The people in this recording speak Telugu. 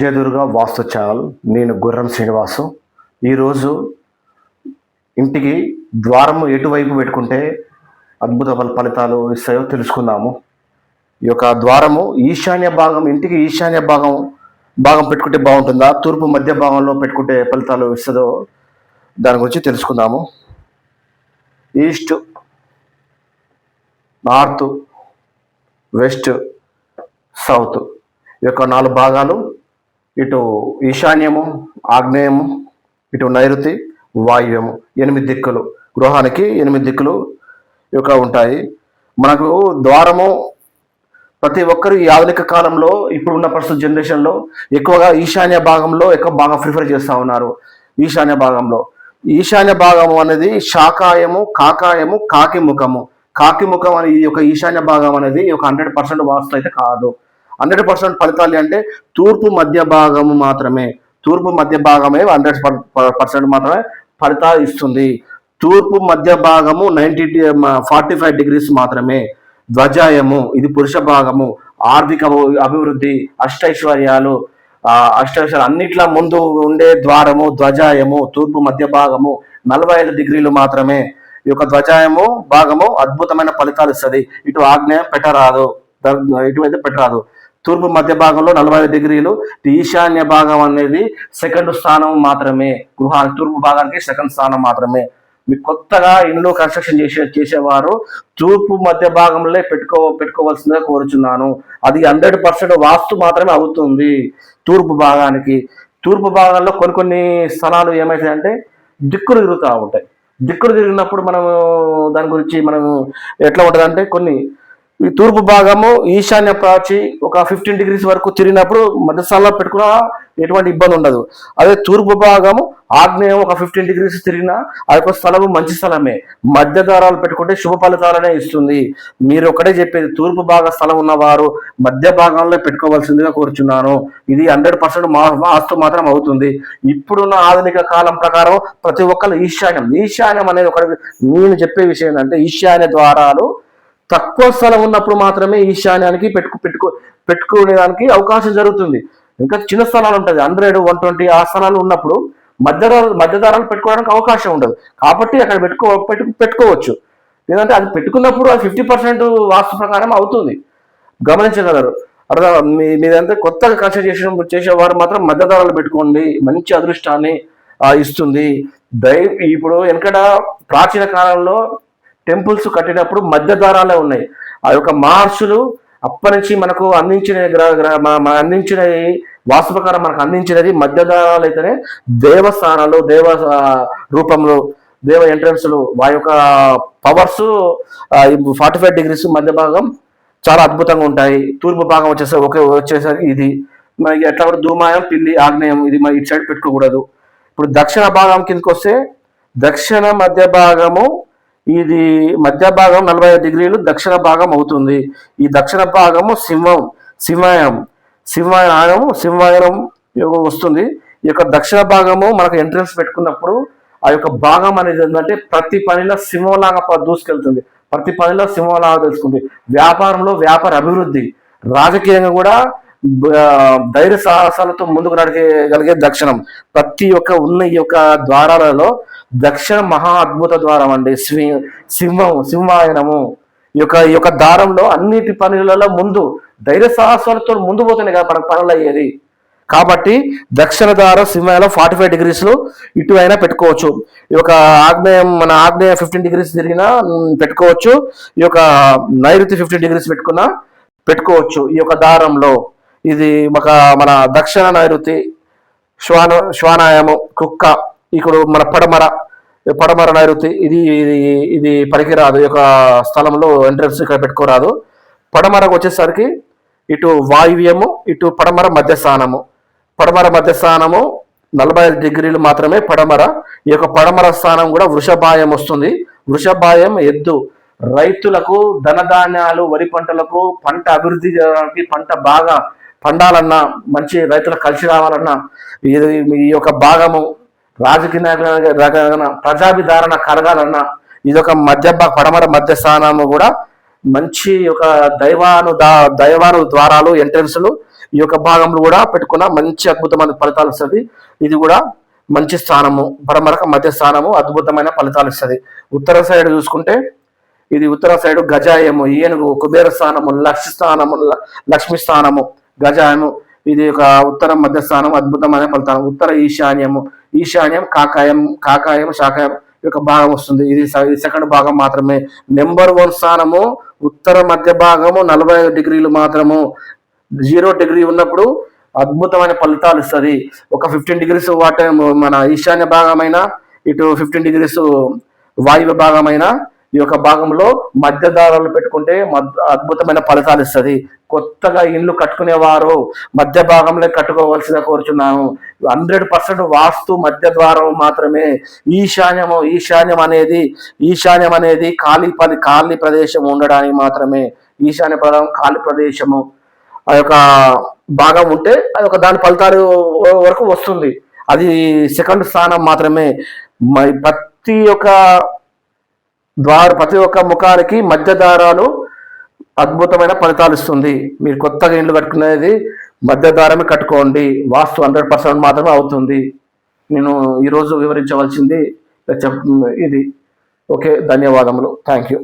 జయదుర్గా వాస్తు ఛానల్. నేను గుర్రం శ్రీనివాసు. ఈరోజు ఇంటికి ద్వారం ఎటువైపు పెట్టుకుంటే అద్భుత ఫలితాలు ఇస్తాయో తెలుసుకుందాము. ఈ యొక్క ద్వారము ఈశాన్య భాగం ఇంటికి ఈశాన్య భాగం భాగం పెట్టుకుంటే బాగుంటుందా? తూర్పు మధ్య భాగంలో పెట్టుకుంటే ఫలితాలు ఇస్తుందో దాని గురించి తెలుసుకుందాము. East north west south. ఈ యొక్క నాలుగు భాగాలు ఇటు ఈశాన్యము ఆగ్నేయము ఇటు నైరుతి వాయువ్యము ఎనిమిది దిక్కులు. గృహానికి ఎనిమిది దిక్కులు యొక్క ఉంటాయి. మనకు ద్వారము ప్రతి ఒక్కరు ఈ ఆధునిక కాలంలో ఇప్పుడున్న ప్రస్తుత జనరేషన్లో ఎక్కువగా ఈశాన్య భాగంలో ఎక్కువ బాగా ప్రిఫర్ చేస్తూ ఉన్నారు. ఈశాన్య భాగంలో. ఈశాన్య భాగము అనేది శాకాయము కాకాయము కాకి ముఖము. కాకి ముఖం ఈ యొక్క ఈశాన్య భాగం అనేది ఒక హండ్రెడ్ పర్సెంట్ వాస్తు అయితే కాదు. హండ్రెడ్ పర్సెంట్ ఫలితాలు అంటే తూర్పు మధ్య భాగము మాత్రమే తూర్పు మధ్య భాగమే హండ్రెడ్ పర్సెంట్ మాత్రమే ఫలితాలు ఇస్తుంది. తూర్పు మధ్య భాగము నైంటీ ఫార్టీ ఫైవ్ డిగ్రీస్ మాత్రమే. ధ్వజాయము ఇది పురుష భాగము ఆర్థిక అభివృద్ధి అష్టైశ్వర్యాలు అష్టైశ్వర్యాలు అన్నిట్లా ముందు ఉండే ద్వారము ధ్వజాయము తూర్పు మధ్య భాగము నలభై ఐదు డిగ్రీలు మాత్రమే. ఈ యొక్క ధ్వజాయము భాగము అద్భుతమైన ఫలితాలు ఇస్తుంది. ఇటు ఆగ్నేయం పెట్టరాదు ఇటువైతే పెట్టరాదు. తూర్పు మధ్య భాగంలో నలభై ఐదు డిగ్రీలు ఈశాన్య భాగం అనేది సెకండ్ స్థానం మాత్రమే. గృహానికి తూర్పు భాగానికి సెకండ్ స్థానం మాత్రమే. మీకు కొత్తగా ఇండ్లు కన్స్ట్రక్షన్ చేసే చేసేవారు తూర్పు మధ్య భాగంలో పెట్టుకో పెట్టుకోవాల్సిందిగా కోరుచున్నాను. అది హండ్రెడ్ పర్సెంట్ వాస్తు మాత్రమే అవుతుంది తూర్పు భాగానికి. తూర్పు భాగంలో కొన్ని కొన్ని స్థలాలు ఏమవుతాయంటే దిక్కులు తిరుగుతూ ఉంటాయి. దిక్కులు తిరిగినప్పుడు మనం దాని గురించి మనం ఎట్లా ఉంటుంది అంటే కొన్ని ఈ తూర్పు భాగము ఈశాన్య ప్రాచి ఒక ఫిఫ్టీన్ డిగ్రీస్ వరకు తిరిగినప్పుడు మధ్య స్థలంలో పెట్టుకున్నా ఎటువంటి ఇబ్బంది ఉండదు. అదే తూర్పు భాగము ఆగ్నేయం ఒక ఫిఫ్టీన్ డిగ్రీస్ తిరిగినా ఆ యొక్క స్థలము మంచి స్థలమే. మధ్య దారాలు పెట్టుకుంటే శుభ ఫలితాలనే ఇస్తుంది. మీరు ఒకటే చెప్పేది తూర్పు భాగ స్థలం ఉన్నవారు మధ్య భాగంలో పెట్టుకోవాల్సిందిగా కోరుచున్నాను. ఇది హండ్రెడ్ పర్సెంట్ వాస్తు మాత్రం అవుతుంది. ఇప్పుడున్న ఆధునిక కాలం ప్రకారం ప్రతి ఒక్కరు ఈశాన్యం. ఈశాన్యం అనేది ఒకటి నేను చెప్పే విషయం ఏంటంటే ఈశాన్య ద్వారాలు తక్కువ స్థలం ఉన్నప్పుడు మాత్రమే ఈశాన్యానికి పెట్టుకు పెట్టుకో పెట్టుకునేదానికి అవకాశం జరుగుతుంది. ఇంకా చిన్న స్థలాలు ఉంటుంది. హండ్రెడ్ వన్ ట్వంటీ ఆ స్థలాలు ఉన్నప్పుడు మధ్య మధ్యదారాలు పెట్టుకోవడానికి అవకాశం ఉండదు. కాబట్టి అక్కడ పెట్టుకో పెట్టు పెట్టుకోవచ్చు. ఎందుకంటే అది పెట్టుకున్నప్పుడు అది ఫిఫ్టీ పర్సెంట్ వాస్తు ప్రకారం అవుతుంది. గమనించగలరు. అర్థం మీ మీదంతా కొత్తగా కన్స్ట్రక్ట్ చేసిన చేసేవారు మాత్రం మధ్యదారాలు పెట్టుకోండి. మంచి అదృష్టాన్ని ఇస్తుంది. దై ఇప్పుడు వెనకడ ప్రాచీన కాలంలో టెంపుల్స్ కట్టినప్పుడు మధ్య దారాలే ఉన్నాయి. ఆ యొక్క మహర్షులు అప్పటి మనకు అందించిన గ్రహ గ్రహ- అందించిన ఈ ప్రకారం మనకు అందించినది మధ్య దారాలు అయితేనే దేవస్థానాలు దేవ రూపంలో దేవ ఎంట్రన్స్లు ఆ యొక్క పవర్స్ ఫార్టీ ఫైవ్ డిగ్రీస్ మధ్య భాగం చాలా అద్భుతంగా ఉంటాయి. తూర్పు భాగం వచ్చేసరికి ఒకే వచ్చేసరికి ఇది. మనకి ఎట్లా కూడా ధూమాయం పిల్లి ఆగ్నేయం ఇది మన ఇటు సైడ్ పెట్టుకోకూడదు. ఇప్పుడు దక్షిణ భాగం కిందకి వస్తే దక్షిణ మధ్య భాగము ఇది మధ్య భాగం నలభై ఐదు డిగ్రీలు దక్షిణ భాగం అవుతుంది. ఈ దక్షిణ భాగము సింహం సింహాయం సింహాయనం సింహాయనం వస్తుంది. ఈ యొక్క దక్షిణ భాగము మనకు ఎంట్రన్స్ పెట్టుకున్నప్పుడు ఆ యొక్క భాగం అనేది ఏంటంటే ప్రతి పనిలో సింహంలాగా ప- దూసుకెళ్తుంది. ప్రతి పనిలో సింహంలాగా తెలుసుకుంది. వ్యాపారంలో వ్యాపార అభివృద్ధి. రాజకీయంగా కూడా ధైర్య సాహసాలతో ముందుకు నడిగలిగే దక్షిణం. ప్రతి ఒక్క ఉన్న ఈ యొక్క ద్వారాలలో దక్షిణ మహా అద్భుత ద్వారం అండి. సి- సింహం సింహాయనము. ఈ యొక్క ఈ యొక్క దారంలో అన్నిటి పనులలో ముందు ధైర్య సాహసాలతో ముందు పోతున్నాయి కదా మనకు పనులు అయ్యేది కాబట్టి దక్షిణ ద్వారం సింహాయనం ఫార్టీ ఫైవ్ డిగ్రీస్ ఇటు అయినా పెట్టుకోవచ్చు. ఈ యొక్క ఆగ్నేయం మన ఆగ్నేయ ఫిఫ్టీన్ డిగ్రీస్ తిరిగినా పెట్టుకోవచ్చు. ఈ యొక్క నైరుతి ఫిఫ్టీన్ డిగ్రీస్ పెట్టుకున్నా పెట్టుకోవచ్చు ఈ యొక్క దారంలో ఇది ఒక మన దక్షిణ నైరుతి శ్వాన శ్వానాయము కుక్క ఇక్కడ మన పడమర పడమర నైరుతి ఇది ఇది ఇది పనికిరాదు ఈ యొక్క స్థలంలో ఎంట్రన్స్ ఇక్కడ పెట్టుకోరాదు. పడమరకు వచ్చేసరికి ఇటు వాయువ్యము ఇటు పడమర మధ్య స్థానము పడమర మధ్య స్థానము నలభై ఐదు డిగ్రీలు మాత్రమే పడమర. ఈ యొక్క పడమర స్థానం కూడా వృషభాయం వస్తుంది. వృషభాయం ఎద్దు. రైతులకు ధనధాన్యాలు వరి పంటలకు పంట అభివృద్ధి చేయడానికి పంట బాగా పండాలన్నా మంచి రైతులకు కలిసి రావాలన్నా ఇది ఈ యొక్క భాగము రాజకీయ నాయకుల ప్రజాభిధారణ కలగాలన్నా ఇది ఒక మధ్య భా- పడమర మధ్య స్థానము కూడా మంచి ఒక దైవాను దైవాను ద్వారాలు ఎంట్రన్స్లు ఈ యొక్క భాగంలో కూడా పెట్టుకున్న మంచి అద్భుతమైన ఫలితాలు వస్తుంది. ఇది కూడా మంచి స్థానము పడమరక మధ్య స్థానము అద్భుతమైన ఫలితాలు ఇస్తుంది ఉత్తర సైడ్ చూసుకుంటే ఇది ఉత్తర సైడ్ గజాయము ఏనుగు కుబేర స్థానము లక్ష్మి స్థానము లక్ష్మి స్థానము గజాయము. ఇది ఒక ఉత్తరం మధ్య స్థానం అద్భుతమైన ఫలితాలు. ఉత్తర ఈశాన్యము. ఈశాన్యం కాకాయం కాకాయం శాకాయం యొక్క భాగం వస్తుంది. ఇది సెకండ్ భాగం మాత్రమే. నెంబర్ వన్ స్థానము ఉత్తర మధ్య భాగము నలభై డిగ్రీలు మాత్రము. జీరో డిగ్రీ ఉన్నప్పుడు అద్భుతమైన ఫలితాలు ఇస్తుంది. ఒక ఫిఫ్టీన్ డిగ్రీస్ వాటర్ మన ఈశాన్య భాగమైన ఇటు ఫిఫ్టీన్ డిగ్రీస్ వాయువ్య భాగమైన ఈ యొక్క భాగంలో మధ్యదారాలు పెట్టుకుంటే మద్- అద్భుతమైన ఫలితాలు ఇస్తుంది. కొత్తగా ఇల్లు కట్టుకునేవారు మధ్య భాగంలో కట్టుకోవాల్సిన కోరుచున్నాను. హండ్రెడ్ పర్సెంట్ వాస్తు మధ్య ద్వారం మాత్రమే. ఈశాన్యము ఈశాన్యం అనేది ఈశాన్యం అనేది ఖాళీ పని ఖాళీ ప్రదేశం ఉండడానికి మాత్రమే. ఈశాన్య పదం ఖాళీ ప్రదేశము. ఆ యొక్క భాగం ఉంటే అది ఒక దాని ఫలితాలు వరకు వస్తుంది. అది సెకండ్ స్థానం మాత్రమే. మరి ప్రతి ఒక్క ద్వార ప్రతి ఒక్క ముఖానికి మధ్య దారాలు అద్భుతమైన ఫలితాలు ఇస్తుంది. మీరు కొత్తగా ఇండ్లు కట్టుకునేది మధ్య దారమే కట్టుకోండి. వాస్తు హండ్రెడ్ పర్సెంట్ మాత్రమే అవుతుంది. నేను ఈరోజు వివరించవలసింది చెప్ ఇది. ఓకే ధన్యవాదములు. Thank you.